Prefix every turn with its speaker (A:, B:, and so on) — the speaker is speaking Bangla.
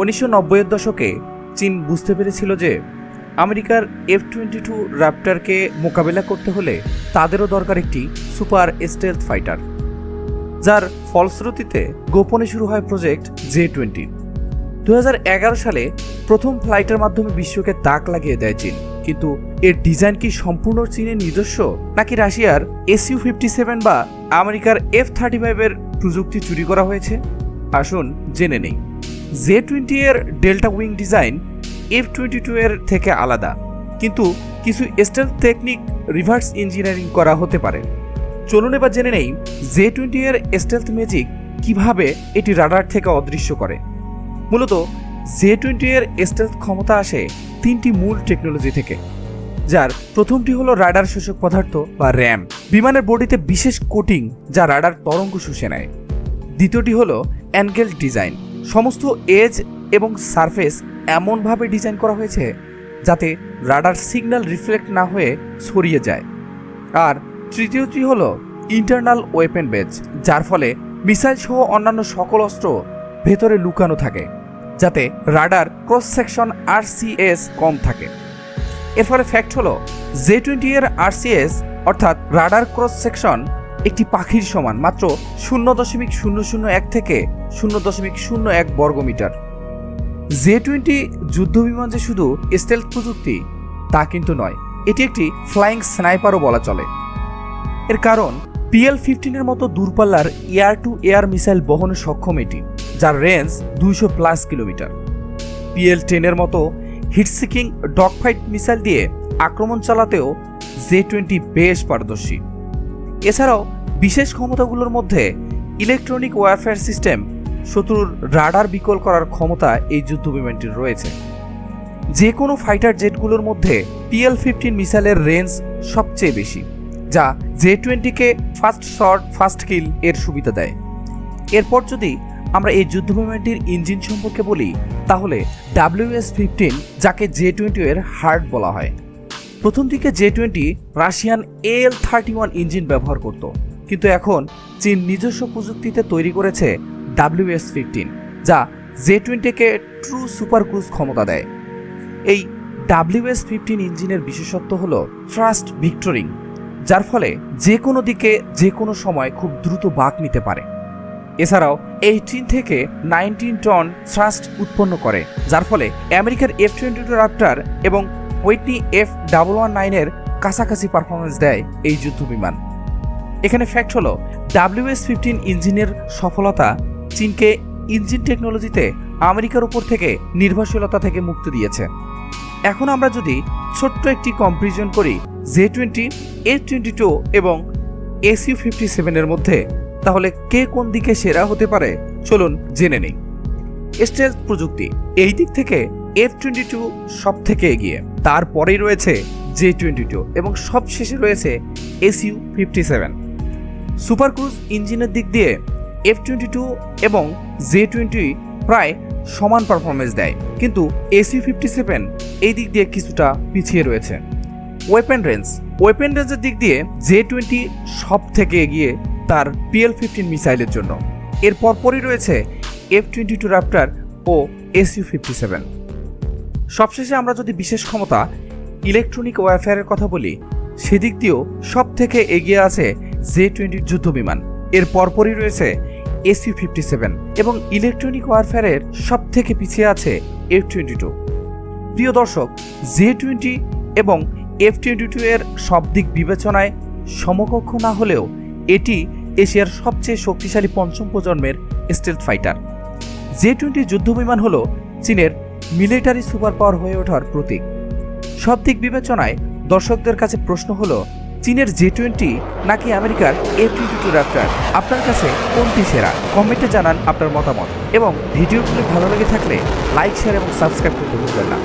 A: উনিশশো নব্বইয়ের দশকে চীন বুঝতে পেরেছিল যে আমেরিকার এফ টোয়েন্টি টু র্যাপ্টারকে মোকাবেলা করতে হলে তাদেরও দরকার একটি সুপার স্টেলথ ফাইটার, যার ফলশ্রুতিতে গোপনে শুরু হয় প্রজেক্ট জে টোয়েন্টি। দু হাজার এগারো সালে প্রথম ফ্লাইটের মাধ্যমে বিশ্বকে তাক লাগিয়ে দেয় চীন, কিন্তু এর ডিজাইন কি সম্পূর্ণ চীনের নিজস্ব, নাকি রাশিয়ার এসইউ ফিফটি সেভেন বা আমেরিকার এফ থার্টি ফাইভের প্রযুক্তি চুরি করা হয়েছে? আসুন জেনে নেই। জে টোয়েন্টি এর delta wing design F twenty two এর থেকে আলাদা। কিন্তু কিছু স্টেলথ টেকনিক রিভার্স ইঞ্জিনিয়ারিং করা হতে পারে। চলুন এবার জেনে নেই জে টোয়েন্টি এর স্টেলথ ম্যাজিক কীভাবে এটি রাডার থেকে অদৃশ্য করে। মূলত জে টোয়েন্টি এর স্টেলথ ক্ষমতা আসে তিনটি মূল টেকনোলজি থেকে, যার প্রথমটি হলো রাডার শোষক পদার্থ বা র্যাম। বিমানের বডিতে বিশেষ কোটিং যা রাডার তরঙ্গ শুষে নেয়। দ্বিতীয়টি হলো অ্যাঙ্গেল ডিজাইন সমস্ত এজ এবং সারফেস এমনভাবে ডিজাইন করা হয়েছে যাতে রাডার সিগন্যাল রিফ্লেক্ট না হয়ে ছড়িয়ে যায়। আর তৃতীয়টি হলো ইন্টারনাল ওয়েপেন বেজ, যার ফলে মিসাইল সহ অন্যান্য সকল অস্ত্র ভেতরে লুকানো থাকে, যাতে রাডার ক্রস সেকশন আরসিএস কম থাকে। এর ফলে ফ্যাক্ট হলো জে টোয়েন্টি এর আরসিএস, অর্থাৎ রাডার ক্রস সেকশন একটি পাখির সমান, মাত্র শূন্য দশমিক শূন্য শূন্য এক থেকে শূন্য দশমিক শূন্য এক বর্গমিটার। জে টোয়েন্টি যুদ্ধবিমান যে শুধু স্টেলথ প্রযুক্তি, তা কিন্তু নয়, এটি একটি ফ্লাইং স্নাইপারও বলা চলে। এর কারণ, পিএল ফিফটিনের মতো দূরপাল্লার এয়ার টু এয়ার মিসাইল বহনে সক্ষম এটি, যার রেঞ্জ দুইশো প্লাস কিলোমিটার। পিএল টেনের মতো হিটসিকিং ডগফাইট মিসাইল দিয়ে আক্রমণ চালাতেও জে টোয়েন্টি বেশ পারদর্শী। এছাড়াও বিশেষ ক্ষমতাগুলোর মধ্যে ইলেকট্রনিক ওয়ারফেয়ার সিস্টেম শত্রুর রাডার বিকল করার ক্ষমতা এই যুদ্ধ বিমানটির রয়েছে। যে কোনো ফাইটার জেটগুলোর মধ্যে পিএল ফিফটিন মিসাইলের রেঞ্জ সবচেয়ে বেশি, যা জে টোয়েন্টিকে ফার্স্ট শট ফার্স্ট কিল এর সুবিধা দেয়। এরপর যদি আমরা এই যুদ্ধ বিমানটির ইঞ্জিন সম্পর্কে বলি, তাহলে ডাব্লিউএস ফিফটিন যাকে জে টোয়েন্টি এর হার্ট বলা হয়। প্রথম দিকে J twenty Russian AL thirty one engine ব্যবহার করত, কিন্তু এখন চীন নিজস্ব প্রযুক্তিতে তৈরি করেছে ডাব্লিউ এস ফিফটিন, যা জে টোয়েন্টিকে ট্রু সুপার ক্রুজ ক্ষমতা দেয়। এই ডাব্লিউএস ফিফটিন ইঞ্জিনের বিশেষত্ব হল থ্রাস্ট ভিক্টরিং যার ফলে যে কোনো দিকে যে কোনো সময় খুব দ্রুত বাঁক নিতে পারে। এছাড়াও এইটিন থেকে নাইনটিন টন থ্রাস্ট উৎপন্ন করে, যার ফলে আমেরিকার এফ টোয়েন্টি টু রাপ্টার এবং ওয়েটনি এফ ডাবল ওয়ান নাইনের কাছাকাছি পারফরমেন্স দেয় এই যুদ্ধ বিমান এখানে ফ্যাক্ট হলো ডাব্লিউএস ফিফটিন ইঞ্জিনের সফলতা চীনকে ইঞ্জিন টেকনোলজিতে আমেরিকার উপর থেকে নির্ভরশীলতা থেকে মুক্তি দিয়েছে। এখন আমরা যদি ছোট্ট একটি কম্পারিজন করি J twenty F twenty two এবং এসইউ ফিফটি সেভেনের মধ্যে, তাহলে কে কোন দিকে সেরা হতে পারে চলুন জেনে নেই। স্টেলথ প্রযুক্তি, এই দিক থেকে এফ টোয়েন্টি টু সব থেকে এগিয়ে। তারপরেই রয়েছে জে টোয়েন্টি টু এবং সব শেষে রয়েছে SU fifty seven super cruise ইঞ্জিনের দিক দিয়ে এফ টোয়েন্টি টু এবং জে টোয়েন্টি প্রায় সমান পারফরমেন্স দেয়। কিন্তু এসি ফিফটি সেভেন এই দিক দিয়ে কিছুটা পিছিয়ে রয়েছে। ওয়েপেন রেঞ্জ ওয়েপেন রেঞ্জের দিক দিয়ে জে টোয়েন্টি সব থেকে এগিয়ে তার পিএল ফিফটিন মিসাইলের জন্য। এর পরপরই রয়েছে এফ টোয়েন্টি টু র্যাপ্টার ও এসইউ ফিফটি সেভেন সবশেষে আমরা যদি বিশেষ ক্ষমতা ইলেকট্রনিক ওয়ারফেয়ারের কথা বলি, সেদিক দিয়েও সব থেকে এগিয়ে আছে জে টোয়েন্টির যুদ্ধ বিমান। এর পরপরই রয়েছে এসইউ ফিফটি সেভেন এবং ইলেকট্রনিক ওয়ারফেয়ারের সব থেকে পিছিয়ে আছে এফ টোয়েন্টি টু। প্রিয় দর্শক, জে টোয়েন্টি এবং এফ টোয়েন্টি টু এর সব দিক বিবেচনায় সমকক্ষ না হলেও এটি এশিয়ার সবচেয়ে শক্তিশালী পঞ্চম প্রজন্মের স্টেলথ ফাইটার। জে টোয়েন্টি যুদ্ধবিমান হল চীনের মিলিটারি সুপার পাওয়ার হয়ে ওঠার প্রতীক। সব দিক বিবেচনায় দর্শকদের কাছে প্রশ্ন হলো, চীনের জে টোয়েন্টি নাকি আমেরিকার এফ টোয়েন্টি টু র্যাপ্টার আপনার কাছে কোনটি সেরা? কমেন্টে জানান আপনার মতামত। এবং ভিডিওগুলি ভালো লেগে থাকলে লাইক, শেয়ার এবং সাবস্ক্রাইব করতে ভুলবেন না।